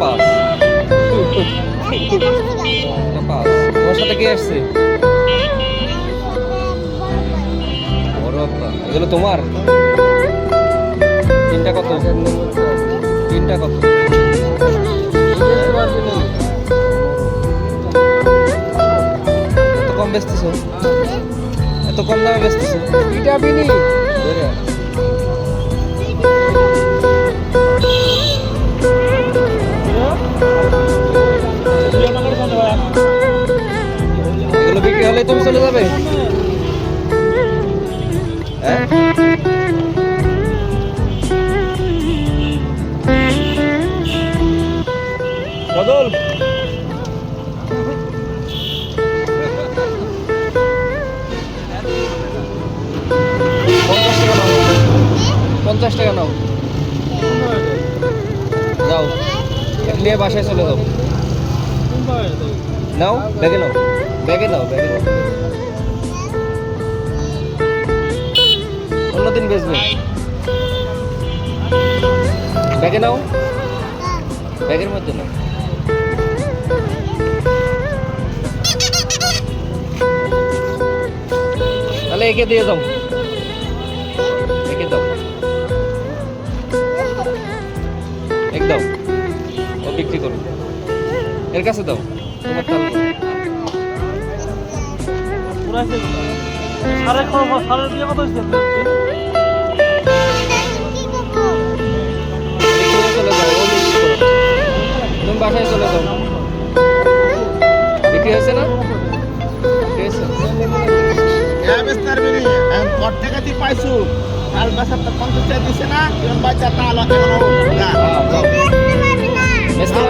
Pass. একটা pass. তোমার সাথে কে আসছে? বড় একটা এগুলো তোমার? তিনটা কত? তিনটা কত? এত কম বেচতেছো? এত কম দামে বেচতেছো? এটা বদল। পঞ্চাশ টাকা নাও। যাও নিয়ে বাসায় চলে যাও। নাও, ব্যাগে নাও। ব্যাগে নাও ব্যাগে নাও। বেচবে ব্যাগে নাও। ব্যাগের মধ্যে নাও। তাহলে একে দিয়ে একে দাও। এক দাও। ও বিক্রি করো এর কাছে দাও। তোমার সাড়ে খরচ সাড়ে দিয়ে কত বাসায় চলে যাও। বিক্রি হয়েছে না? পাইছো। কাল বেসার তো পঞ্চাশ দিছে না বাচ্চা হ্যাঁ যাও।